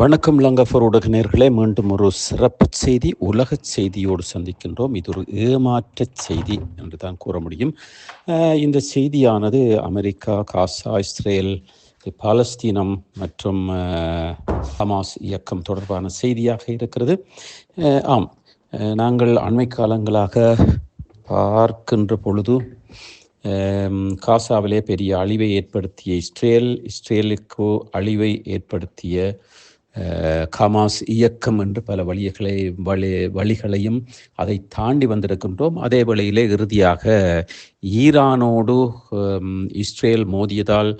வணக்கம் லங்கஃபர் ஊடக நேர்களே மீண்டும் ஒரு சிறப்பு செய்தி உலக செய்தியோடு சந்திக்கின்றோம். இது ஒரு ஏமாற்ற செய்தி என்று தான் கூற முடியும். இந்த செய்தியானது அமெரிக்கா காசா இஸ்ரேல் பாலஸ்தீனம் மற்றும் ஹமாஸ் இயக்கம் தொடர்பான செய்தியாக இருக்கிறது. ஆம். நாங்கள் அண்மை காலங்களாக பார்க்கின்ற பொழுது காசாவிலே பெரிய அழிவை ஏற்படுத்திய இஸ்ரேல் இஸ்ரேலுக்கு அழிவை ஏற்படுத்திய காமாஸ் இயக்கம் என்று பல வழிகளை வழி வழிகளையும் அதை தாண்டி வந்திருக்கின்றோம். அதே வேளையிலே இறுதியாக ஈரானோடு இஸ்ரேல் மோதியதால்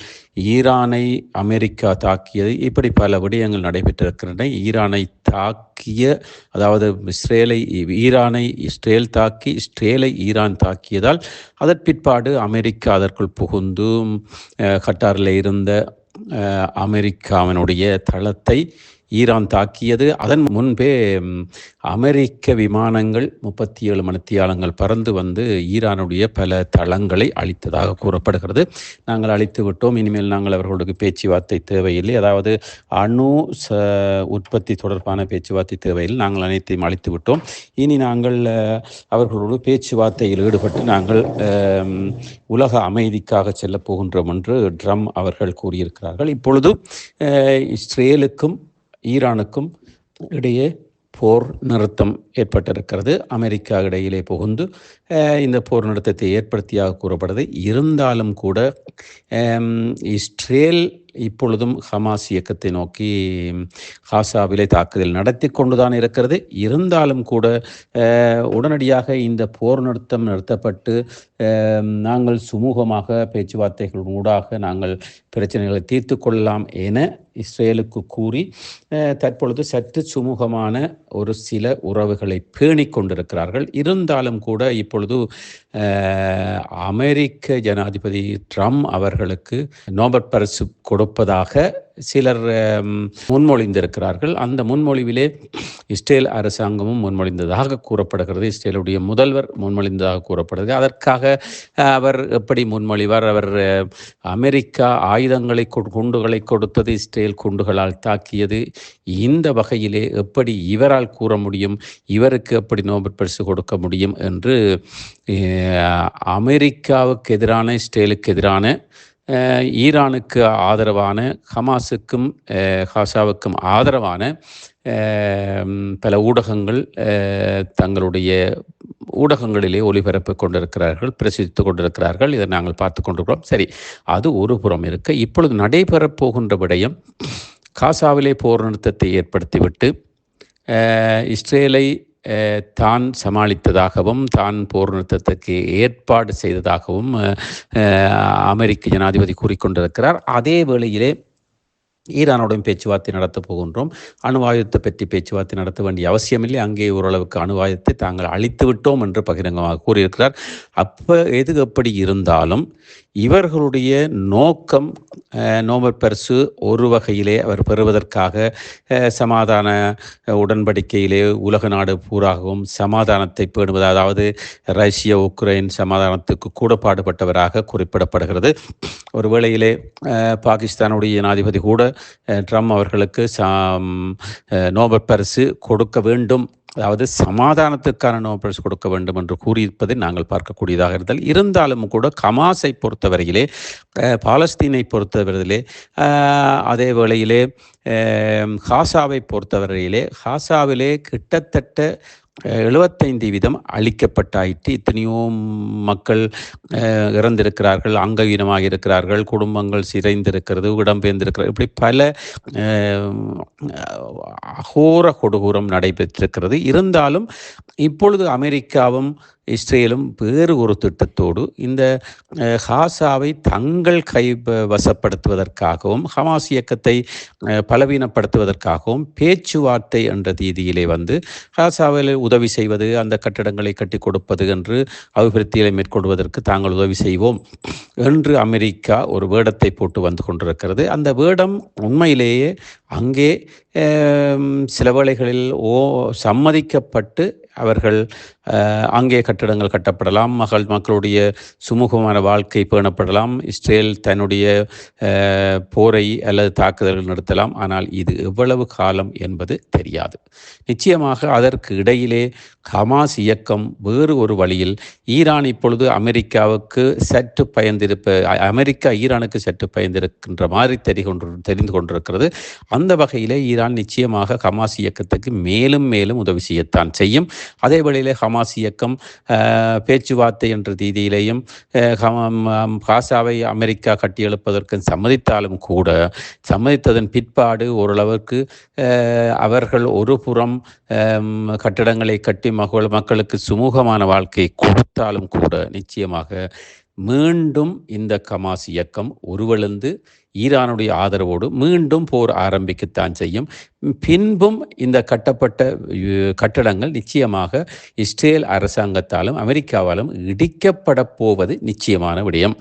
ஈரானை அமெரிக்கா தாக்கியது. இப்படி பல விடயங்கள் நடைபெற்றிருக்கின்றன. ஈரானை தாக்கிய அதாவது இஸ்ரேலை ஈரானை இஸ்ரேல் தாக்கி இஸ்ரேலை ஈரான் தாக்கியதால் அதன் பிற்பாடு அமெரிக்கா அதற்குள் புகுந்து கட்டாரில் இருந்த அமெரிக்காவினுடைய தளத்தை ஈரான் தாக்கியது. அதன் முன்பே அமெரிக்க விமானங்கள் முப்பத்தி ஏழு மணித்தியாலங்கள் பறந்து வந்து ஈரானுடைய பல தளங்களை அழித்ததாக கூறப்படுகிறது. நாங்கள் அழித்து விட்டோம். இனிமேல் நாங்கள் அவர்களுக்கு பேச்சுவார்த்தை தேவையில்லை. அதாவது அணு ச உற்பத்தி தொடர்பான பேச்சுவார்த்தை தேவையில்லை. நாங்கள் அனைத்தையும் அழித்து விட்டோம். இனி நாங்கள் அவர்களோடு பேச்சுவார்த்தையில் ஈடுபட்டு நாங்கள் உலக அமைதிக்காக செல்லப் போகின்றோம் என்று ட்ரம் அவர்கள் கூறியிருக்கிறார்கள். இப்பொழுது இஸ்ரேலுக்கும் ஈரானுக்கும் இடையே போர் நிறுத்தம் ஏற்பட்டிருக்கிறது. அமெரிக்கா இடையிலே புகுந்து இந்த போர் நிறுத்தத்தை ஏற்படுத்தியாக கூறப்படுது. இருந்தாலும் கூட இஸ்ரேல் இப்பொழுதும் ஹமாஸ் இயக்கத்தை நோக்கி ஹாசாவிலே தாக்குதல் நடத்தி கொண்டுதான் இருக்கிறது. இருந்தாலும் கூட உடனடியாக இந்த போர் நிறுத்தம் நிறுத்தப்பட்டு நாங்கள் சுமூகமாக பேச்சுவார்த்தைகள் ஊடாக நாங்கள் பிரச்சனைகளை தீர்த்து கொள்ளலாம் என இஸ்ரேலுக்கு கூறி தற்பொழுது சற்று சுமூகமான ஒரு சில உறவுகளை பேணிக் கொண்டிருக்கிறார்கள். இருந்தாலும் கூட இப்பொழுது அமெரிக்க ஜனாதிபதி ட்ரம்ப் அவர்களுக்கு நோபல் பரிசு கொடுப்பதாக சிலர் முன்மொழிந்திருக்கிறார்கள். அந்த முன்மொழிவிலே இஸ்ரேல் அரசாங்கமும் முன்மொழிந்ததாக கூறப்படுகிறது. இஸ்ரேலுடைய முதல்வர் முன்மொழிந்ததாக கூறப்படுகிறது. அதற்காக அவர் எப்படி முன்மொழிவார்? அவர் அமெரிக்கா ஆயுதங்களை கொ- குண்டுகளை கொடுத்தது இஸ்ரேல் குண்டுகளால் தாக்கியது. இந்த வகையிலே எப்படி இவரால் கூற முடியும்? இவருக்கு எப்படி நோபல் பரிசு கொடுக்க முடியும்? என்று அமெரிக்காவுக்கு எதிரான இஸ்ரேலுக்கு எதிரான ஈரானுக்கு ஆதரவான ஹமாஸுக்கும் ஹாசாவுக்கும் காசாவுக்கும் ஆதரவான பல ஊடகங்கள் தங்களுடைய ஊடகங்களிலே ஒளிபரப்பு கொண்டிருக்கிறார்கள் பிரசித்து கொண்டிருக்கிறார்கள். இதை நாங்கள் பார்த்து கொண்டிருக்கிறோம். சரி அது ஒரு புறம் இருக்க. இப்பொழுது நடைபெறப் போகின்ற விடயம் காசாவிலே போர் நிறுத்தத்தை ஏற்படுத்திவிட்டு இஸ்ரேலை தான் சமாளித்ததாகவும் தான் போர் நிறுத்தத்துக்கு ஏற்பாடு செய்ததாகவும் அமெரிக்க ஜனாதிபதி கூறிக்கொண்டிருக்கிறார். அதே வேளையிலே ஈரானுடன் பேச்சுவார்த்தை நடத்தப் போகின்றோம். அணுவாயுதத்தை பற்றி பேச்சுவார்த்தை நடத்த வேண்டிய அவசியமில்லை. அங்கே ஓரளவுக்கு அணுவாயுதத்தை தாங்கள் அழித்து விட்டோம் என்று பகிரங்கமாக கூறியிருக்கிறார். அப்போ எது எப்படி இருந்தாலும் இவர்களுடைய நோக்கம் நோபல் பரிசு ஒரு வகையிலே அவர் பெறுவதற்காக சமாதான உடன்படிக்கையிலே உலக நாடு பூராகவும் சமாதானத்தை பேணுவது அதாவது ரஷ்ய உக்ரைன் சமாதானத்துக்கு கூட பாடுபட்டவராக குறிப்பிடப்படுகிறது. ஒரு வேளையிலே பாகிஸ்தானுடைய ஜனாதிபதி கூட ட்ரம்ப் அவர்களுக்கு சாம், நோபல் பரிசு கொடுக்க வேண்டும் அதாவது சமாதானத்துக்கான நோபல்ஸ் கொடுக்க வேண்டும் என்று கூறியிருப்பதை நாங்கள் பார்க்கக்கூடியதாக இருந்தால் இருந்தாலும் கூட கமாஸை பொறுத்தவரையிலே பாலஸ்தீனை பொறுத்தவரையிலே அதே வேளையிலே ஹாசாவை பொறுத்தவரையிலே ஹாசாவிலே கிட்டத்தட்ட எழுபத்தைந்து வீதம் அழிக்கப்பட்டாயிற்று. இத்தனையோ மக்கள் இறந்திருக்கிறார்கள் அங்கவீனமாக இருக்கிறார்கள் குடும்பங்கள் சிதைந்திருக்கிறது இடம்பெயர்ந்திருக்கிறது இப்படி பல அகோர கொடூரம் நடைபெற்றிருக்கிறது. இருந்தாலும் இப்பொழுது அமெரிக்காவும் இஸ்ரேலும் வேறு ஒரு திட்டத்தோடு இந்த ஹாசாவை தங்கள் கை வசப்படுத்துவதற்காகவும் ஹமாஸ் இயக்கத்தை பலவீனப்படுத்துவதற்காகவும் பேச்சுவார்த்தை என்ற ரீதியிலே வந்து ஹாசாவில் உதவி செய்வது அந்த கட்டடங்களை கட்டி கொடுப்பது என்று அபிவிருத்திகளை மேற்கொள்வதற்கு தாங்கள் உதவி செய்வோம் என்று அமெரிக்கா ஒரு வேடத்தை போட்டு வந்து கொண்டிருக்கிறது. அந்த வேடம் உண்மையிலேயே அங்கே சில வேளைகளில் ஓ சம்மதிக்கப்பட்டு அவர்கள் அங்கே கட்டடங்கள் கட்டப்படலாம் மகள் மக்களுடைய சுமூகமான வாழ்க்கை பேணப்படலாம் இஸ்ரேல் தன்னுடைய போரை அல்லது தாக்குதல்கள் நடத்தலாம். ஆனால் இது எவ்வளவு காலம் என்பது தெரியாது. நிச்சயமாக அதற்கு இடையிலே ஹமாஸ் இயக்கம் வேறு ஒரு வழியில் ஈரான் இப்பொழுது அமெரிக்காவுக்கு சற்று பயந்திருப்ப அமெரிக்கா ஈரானுக்கு சற்று பயந்திருக்கின்ற மாதிரி தெரிந்து தெரிந்து கொண்டிருக்கிறது. அந்த அந்த வகையிலே ஈரான் நிச்சயமாக ஹமாஸ் இயக்கத்துக்கு மேலும் மேலும் உதவி செய்யத்தான் செய்யும். அதே வழியிலே ஹமாஸ் இயக்கம் பேச்சுவார்த்தை என்ற ரீதியிலேயும் காசாவை அமெரிக்கா கட்டியெழுப்பதற்கு சம்மதித்தாலும் கூட சம்மதித்ததன் பிற்பாடு ஓரளவுக்கு அவர்கள் ஒரு புறம் கட்டிடங்களை கட்டி மகள் மக்களுக்கு சுமூகமான வாழ்க்கை கொடுத்தாலும் கூட நிச்சயமாக மீண்டும் இந்த கமாஸ் இயக்கம் உருவெழுந்து ஈரானுடைய ஆதரவோடு மீண்டும் போர் ஆரம்பிக்கத்தான் செய்யும். பின்பும் இந்த கட்டப்பட்ட கட்டடங்கள் நிச்சயமாக இஸ்ரேல் அரசாங்கத்தாலும் அமெரிக்காவாலும் இடிக்கப்பட போவது நிச்சயமான விடயம்.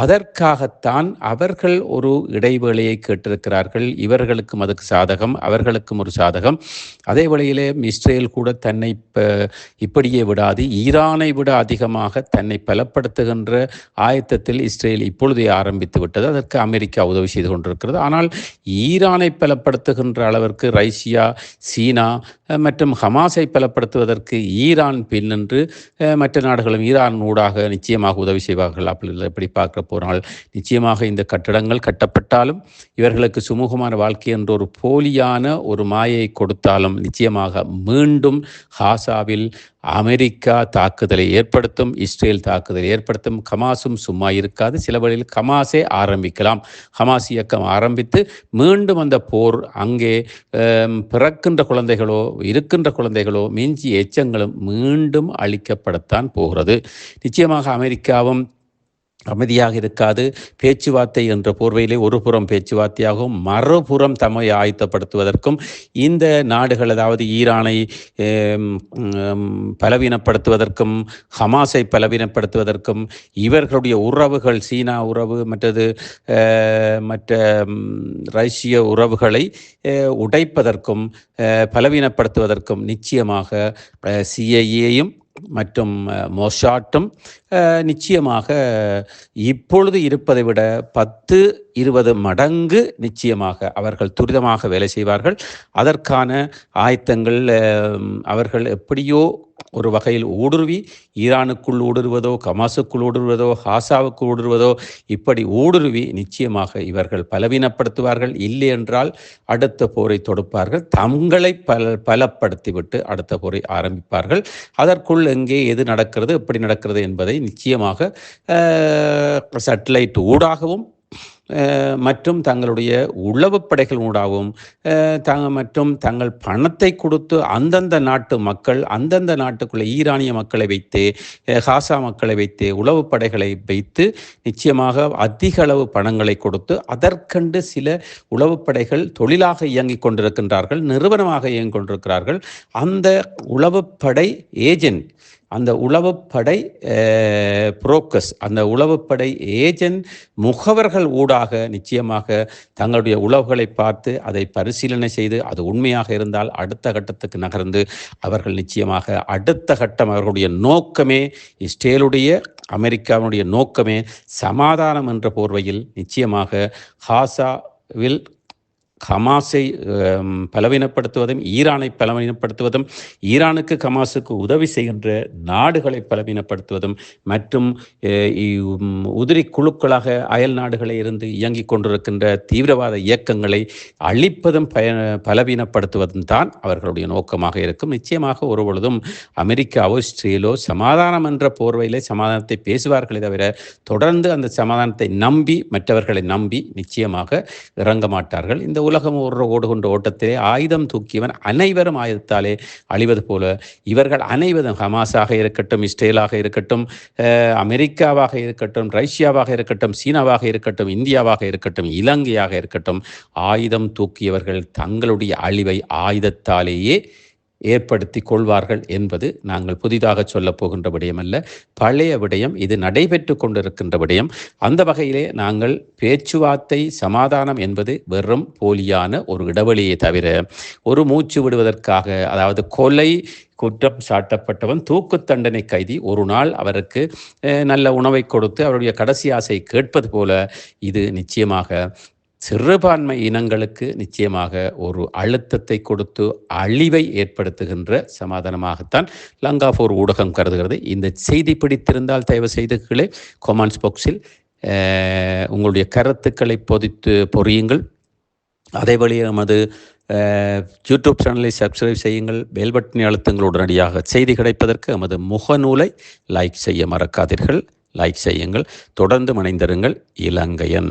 அதற்காகத்தான் அவர்கள் ஒரு இடைவேளையை கேட்டிருக்கிறார்கள். இவர்களுக்கும் அதுக்கு சாதகம் அவர்களுக்கும் ஒரு சாதகம். அதே வழியிலே இஸ்ரேல் கூட தன்னை இப்படியே விடாது ஈரானை விட அதிகமாக தன்னை பலப்படுத்துகின்ற ஆயத்தத்தில் இஸ்ரேல் இப்பொழுதே ஆரம்பித்து விட்டது. அதற்கு அமெரிக்கா உதவி செய்து கொண்டிருக்கிறது. ஆனால் ஈரானை பலப்படுத்துகின்ற அளவிற்கு ரஷ்யா சீனா மற்றும் ஹமாஸை பலப்படுத்துவதற்கு ஈரான் பின்னின்று மற்ற நாடுகளும் ஈரான் ஊடாக நிச்சயமாக உதவி செய்வார்கள். அப்படி எப்படி பார்க்க போனால் நிச்சயமாக இந்த கட்டடங்கள் கட்டப்பட்டாலும் இவர்களுக்கு சுமூகமான வாழ்க்கை என்ற ஒரு போலியான ஒரு மாயை கொடுத்தாலும் நிச்சயமாக மீண்டும் ஹாசாவில் அமெரிக்கா தாக்குதலை ஏற்படுத்தும் இஸ்ரேல் தாக்குதலை ஏற்படுத்தும் ஹமாஸும் சும்மா இருக்காது. சில வழியில் ஹமாஸே ஆரம்பிக்கலாம். ஹமாஸ் இயக்கம் ஆரம்பித்து மீண்டும் அந்த போர் அங்கே பிறக்கின்ற குழந்தைகளோ இருக்கின்ற குழந்தைகளோ மிஞ்சி எச்சங்களும் மீண்டும் அளிக்கப்படத்தான் போகிறது. நிச்சயமாக அமெரிக்காவும் அமைதியாக இருக்காது. பேச்சுவார்த்தை என்ற போர்வையிலே ஒரு புறம் பேச்சுவார்த்தையாகவும் மறுபுறம் தம்மை ஆயத்தப்படுத்துவதற்கும் இந்த நாடுகள் அதாவது ஈரானை பலவீனப்படுத்துவதற்கும் ஹமாஸை பலவீனப்படுத்துவதற்கும் இவர்களுடைய உறவுகள் சீனா உறவு மற்றது மற்ற ரஷ்ய உறவுகளை உடைப்பதற்கும் பலவீனப்படுத்துவதற்கும் நிச்சயமாக சிஐஏயும் மற்றும் மொஷாட்டும் நிச்சயமாக இப்பொழுது இருப்பதை விட பத்து இருபது மடங்கு நிச்சயமாக அவர்கள் துரிதமாக வேலை செய்வார்கள். அதற்கான ஆயத்தங்கள் அவர்கள் எப்படியோ ஒரு வகையில் ஊடுருவி ஈரானுக்குள் ஊடுருவதோ கமாசுக்குள் ஊடுருவதோ ஹாசாவுக்கு ஊடுருவதோ இப்படி ஊடுருவி நிச்சயமாக இவர்கள் பலவீனப்படுத்துவார்கள். இல்லை என்றால் அடுத்த போரை தொடுப்பார்கள். தங்களை பல பலப்படுத்திவிட்டு அடுத்த போரை ஆரம்பிப்பார்கள். அதற்குள் எங்கே எது நடக்கிறது எப்படி நடக்கிறது என்பதை நிச்சயமாக சட்டலைட் ஊடாகவும் மற்றும் தங்களுடைய உளவுப்படைகள் ஊடாகவும் த மற்றும் தங்கள் பணத்தை கொடுத்து அந்தந்த நாட்டு மக்கள் அந்தந்த நாட்டுக்குள்ள ஈரானிய மக்களை வைத்து ஹாசா மக்களை வைத்து உளவுப்படைகளை வைத்து நிச்சயமாக அதிக அளவு பணங்களை கொடுத்து அதற்கண்டு சில உளவுப்படைகள் தொழிலாக இயங்கிக் கொண்டிருக்கின்றார்கள் நிறுவனமாக இயங்கிக் கொண்டிருக்கிறார்கள். அந்த உளவுப்படை ஏஜென்ட் அந்த உளவுப்படை புரோக்கஸ் அந்த உளவுப்படை ஏஜென்ட் முகவர்கள் ஊடாக நிச்சயமாக தங்களுடைய உளவுகளை பார்த்து அதை பரிசீலனை செய்து அது உண்மையாக இருந்தால் அடுத்த கட்டத்துக்கு நகர்ந்து அவர்கள் நிச்சயமாக அடுத்த கட்டம் அவர்களுடைய நோக்கமே இஸ்ரேலுடைய அமெரிக்காவினுடைய நோக்கமே சமாதானம் என்ற போர்வையில் நிச்சயமாக ஹாசாவில் ஹமாஸை பலவீனப்படுத்துவதும் ஈரானை பலவீனப்படுத்துவதும் ஈரானுக்கு ஹமாஸுக்கு உதவி செய்கின்ற நாடுகளை பலவீனப்படுத்துவதும் மற்றும் உதிரி குழுக்களாக அயல் நாடுகளை இருந்து இயங்கிக் கொண்டிருக்கின்ற தீவிரவாத இயக்கங்களை அழிப்பதும் பய பலவீனப்படுத்துவதும் தான் அவர்களுடைய நோக்கமாக இருக்கும். நிச்சயமாக ஒரு பொழுதும் அமெரிக்காவோ இஸ்ரேலோ சமாதானம் என்ற போர்வையிலே சமாதானத்தை பேசுவார்களே தவிர தொடர்ந்து அந்த சமாதானத்தை நம்பி மற்றவர்களை நம்பி நிச்சயமாக இறங்க மாட்டார்கள். இந்த உலகம் ஒரு ஓடுகின்ற ஓட்டத்திலே ஆயுதம் தூக்கியவன் அனைவரும் ஆயுதத்தாலே அழிவது போல. இவர்கள் அனைவரும் ஹமாஸாக இருக்கட்டும் இஸ்ரேலாக இருக்கட்டும் அமெரிக்காவாக இருக்கட்டும் ரஷ்யாவாக இருக்கட்டும் சீனாவாக இருக்கட்டும் இந்தியாவாக இருக்கட்டும் இலங்கையாக இருக்கட்டும் ஆயுதம் தூக்கியவர்கள் தங்களுடைய அழிவை ஆயுதத்தாலேயே ஏற்படுத்தி கொள்வார்கள் என்பது நாங்கள் புதிதாக சொல்லப் போகின்ற விடயமல்ல. பழைய விடயம் இது நடைபெற்று கொண்டிருக்கின்ற விடயம். அந்த வகையிலே நாங்கள் பேச்சுவார்த்தை சமாதானம் என்பது வெறும் போலியான ஒரு இடைவெளியை தவிர ஒரு மூச்சு விடுவதற்காக அதாவது கொலை குற்றம் சாட்டப்பட்டவன் தூக்கு தண்டனை கைதி ஒரு நாள் அவருக்கு நல்ல உணவை கொடுத்து அவருடைய கடைசி ஆசை கேட்பது போல இது நிச்சயமாக சிறுபான்மை இனங்களுக்கு நிச்சயமாக ஒரு அழுத்தத்தை கொடுத்து அழிவை ஏற்படுத்துகின்ற சமாதானமாகத்தான் லங்காபோர் ஊடகம் கருதுகிறது. இந்த செய்தி பிடித்திருந்தால் தயவு செய்து கீழே கொமெண்ட்ஸ் பாக்ஸில் உங்களுடைய கருத்துக்களை பொதித்து பொறியுங்கள். அதே வழி நமது யூடியூப் சேனலை சப்ஸ்கிரைப் செய்யுங்கள். பெல் பட்டனை அழுத்துங்கள். உடனடியாக செய்தி கிடைப்பதற்கு நமது முகநூலை லைக் செய்ய மறக்காதீர்கள். லைக் செய்யுங்கள். தொடர்ந்து மணிந்திருங்கள் இலங்கையன்.